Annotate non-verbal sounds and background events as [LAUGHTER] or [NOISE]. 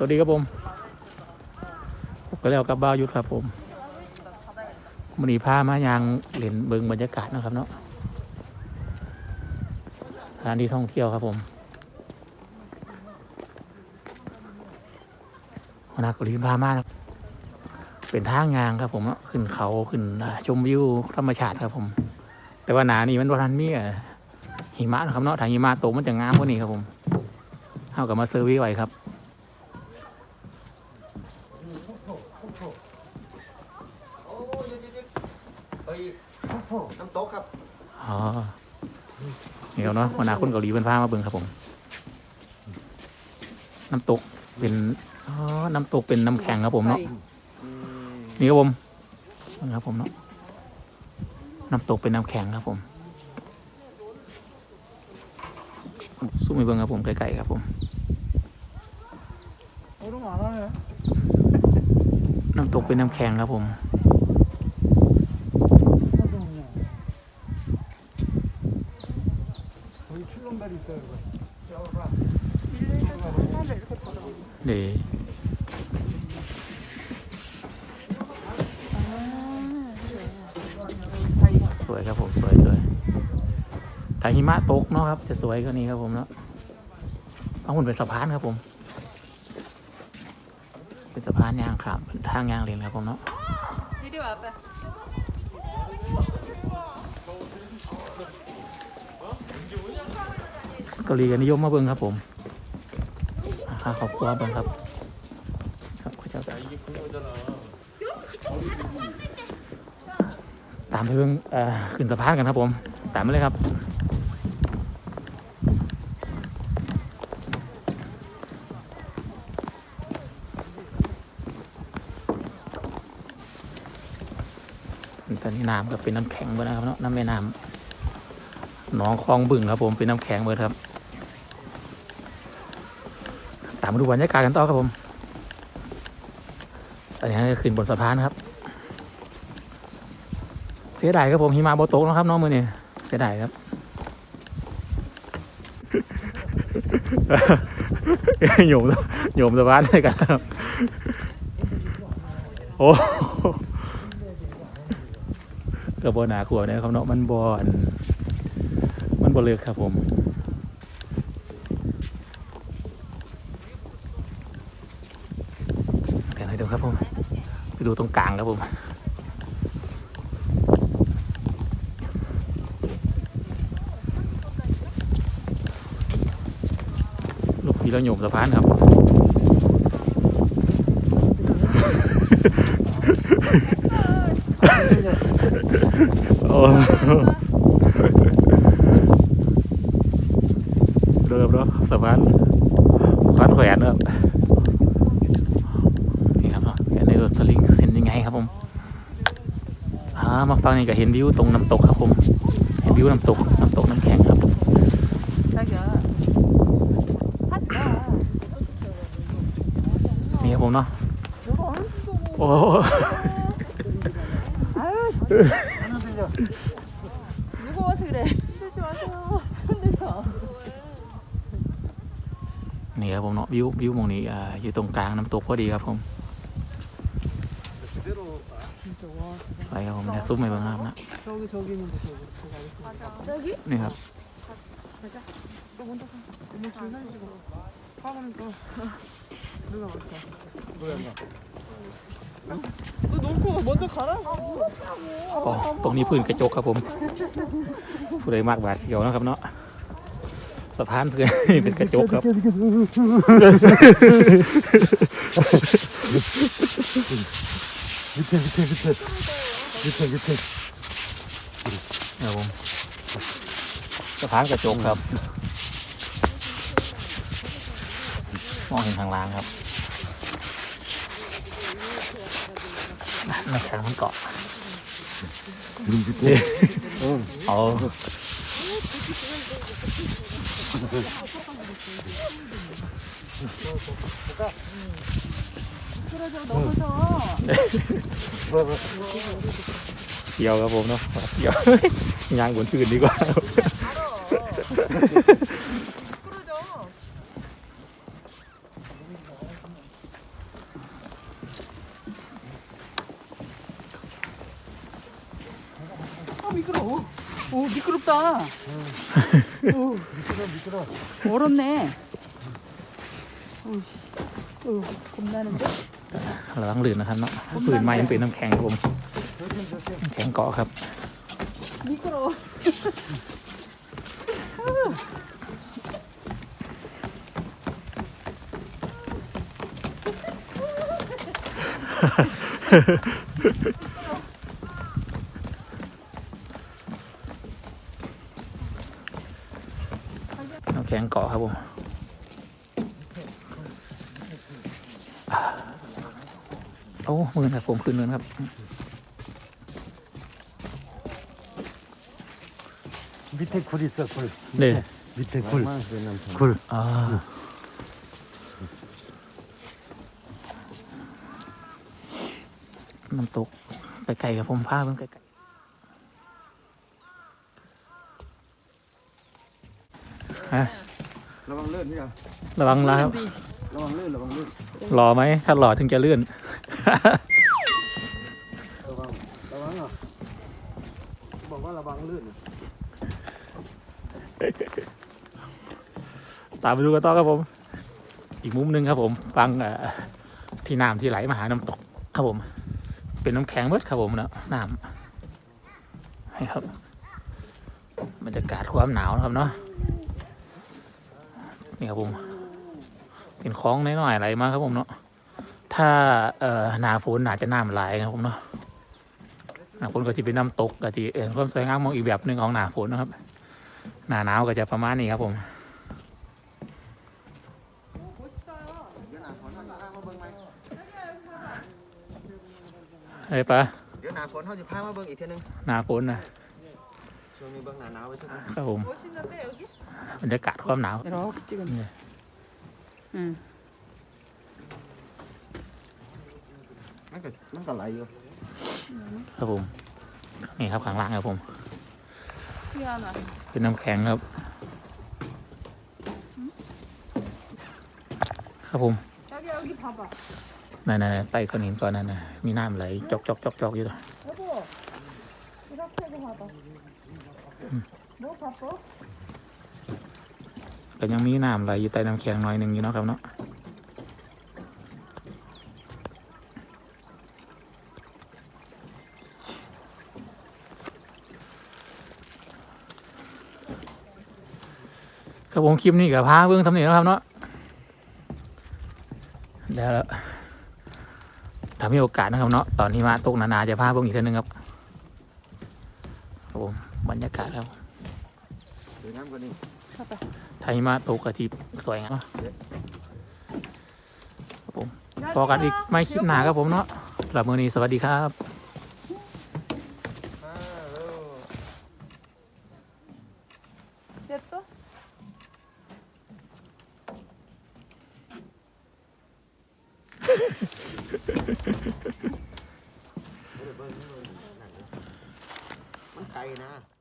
สวัสดีครับผมพบกันแล้วกับบ้าวยุทธครับผมมันนี้พามายางเล่นเบิงบรรยากาศนะครับเนาะสถานที่ท่องเที่ยวครับผมนักรีพามานะครับเป็นทางงางครับผมขึ้นเขาขึ้นชมวิวธรรมชาติครับผม แต่ว่าหนานี่มันวันมีอะหิมะนะครับเนาะทางหิมะตกมันจะงามกว่านี้ครับผมเท่ากับมาเซอร์วิสไว้ครับ น้ำตกครับอ๋อเดี๋ยวเนาะวันนาคนเกาหลีเป็นผ้ามาเบิ่งครับผม น้ำตกเป็นอ๋อน้ำตกเป็นน้ำแข็งครับผมเนาะนี่ครับผมนะครับผมเนาะน้ำตกเป็นน้ำแข็งครับผมสู้ไม่เบิ่งครับผมไกลๆครับผมน้ำตกเป็นน้ำแข็งครับผม นี่สวยครับผมสวยสวยถ้าหิมะตกเนาะครับ จะสวยกว่านี้ครับผมเนาะเอาหุ่นเป็นสะพานครับผม เป็นสะพานยางครับ ทางยางเลนครับผมเนาะเกาหลีกันนิยมมาเบิ่งครับผม ค่าขอบครัวเบิ่งครับ ครับเขาเจะตามไปเบิ่งเอ่อขึ้นสะพานกันครับผม ตามมาเลยครับตอนนี้น้ำก็เป็นน้ำแข็งเบิดนะครับเนาะน้ำแม่น้ำหนองคลองบึงครับผมเป็นน้ำแข็งเบิดครับ ตามมาดูบรรยากาศกันต่อครับผมตอนนี้ก็ขึ้นบนสะพานครับ เสียดายครับผมหิมะโบตกนะครับน้องมือนี่เสียดายครับ โยมโยมสะพานด้วยกันครับ โอ้กับบหนาขวบเนี่ยครับเนาะมันบอนมันบอเลือกครับผมเดี๋ยวให้ดูครับผมไป ดูตรงกลางครับผมลูกพีราโยมสะพานครับ โอ้เริ่มแล้วสะพานสะพานแขวนครับนี่ครับเนาะแขวนในรถ สลิงเห็นยังไงครับผมพามาฟังนี่ก็เห็นวิวตรงน้ำตกครับผม เห็นวิวน้ำตกน้ำตกน้ำแข็งครับนี่ครับผมเนาะโอ้นี่ครับผมเนาะวิววิวมองนี้อยู่ตรงกลางน้ำตกพอดีครับผม 진짜 와. ไปครับผมเนี่ยซุ้มไปเบ้างครับนะ 저기 저기 있는데 저기. 제가 알겠습니다. 저기? นี่ครับ 또 먼저 가. 너무 진상이시고. 하고는 또 누가 갈까? 뭐야? 너 놓고 먼저 가라고. โอ้ตรงนี้พื้นกระจกครับผม ผู้ใดมากบาดเกี่ยวนะครับเนาะสะพานเพื่อน เป็นกระจกครับ Bitti bitti bitti. ระพานกระจกครับมองเห็นทางล่างครับน้ำแข็งมันเกาะ เออ [LAUGHS] [LAUGHS] [LAUGHS] 아, 미끄러워 오 미끄럽다. 오, 미끄러 미끄러. 얼었네. 오 겁나는데? ระวังหลื่นนะครับเนาะลื่นไม่เป็นน้ำแข็งครับผมแข็งเกาะครับมิโครน้ำแข็งเกาะครับผม โอ้มือครับผมขึ้นเนินครับ 밑에 굴 있어 굴. 네. 밑에 굴. 얼마나 그랬나 참. 굴. อ่าน้ำตกไกลๆครับผมพาเพิ่งไกลๆฮะ ระวังเลื่อนพี่อ่ะ ระวังแล้วครับ ระวังเลื่อนระวังเลื่อนรอไหม ถ้ารอถึงจะเลื่อนระวังระวังอะบอกว่าระวังเลื่อนตามไปดูกันต่อครับผม อีกมุมหนึ่งครับผม ฟังเอ่อที่น้ำที่ไหลมาหาน้ำตก ครับผม เป็นน้ำแข็งเบิดครับผมนะน้ำให้ครับบรรยากาศความหนาวนะครับเนาะนี่ครับผม เป็นคล้องน้อยๆไหลมากครับผมเนาะถ้าเอ่อหนาฝนหนาจะน้ำไหลครับผมเนาะหนาฝนก็จะเป็นน้ำตกก็จะเอ็นความสวยงามมองอีกแบบหนึ่งของหนาฝนนะครับ หนาหนาวก็จะประมาณนี้ครับผมไอ้ปะเดี๋ยวหนาฝนเขาจะพามาเบิ่งอีกทีนึงหนาฝนนะช่วงนี้เบิ่งหนาหนาวไว้ใช่ไหมครับผมบรรยากาศความหนาว มันก็มันก็ไหลอยู่ครับผม นี่ครับข้างล่างครับผมเป็นน้ำแข็งครับ ครับผมนั่นๆๆใต้ก้อนหินก่อนนั่นๆมีน้ำไหลจอกจอกจอกจอกอยู่ตัวโอ้โหไม่ต้องเชื่อก็พอบอกบอกครับ ยังมีน้ำไหลอยู่ใต้น้ำแข็งหน่อยหนึ่งอยู่เนาะครับเนาะครับผมคลิปนี้กับพาเบื้องทำนี่แล้วครับเนาะแล้วถ้ามีโอกาสนะครับเนาะตอนที่มาตกนานาจะพาเบื้องอีกเทีนึงครับผมบรรยากาศครับ สวยงามกว่านี้ ไทยมาตกกะทิสวยงามเนาะครับผมพอกันอีกไม่คลิปหนาครับผมเนาะสำหรับมือนี้สวัสดีครับ됐 어? มันไกลนะ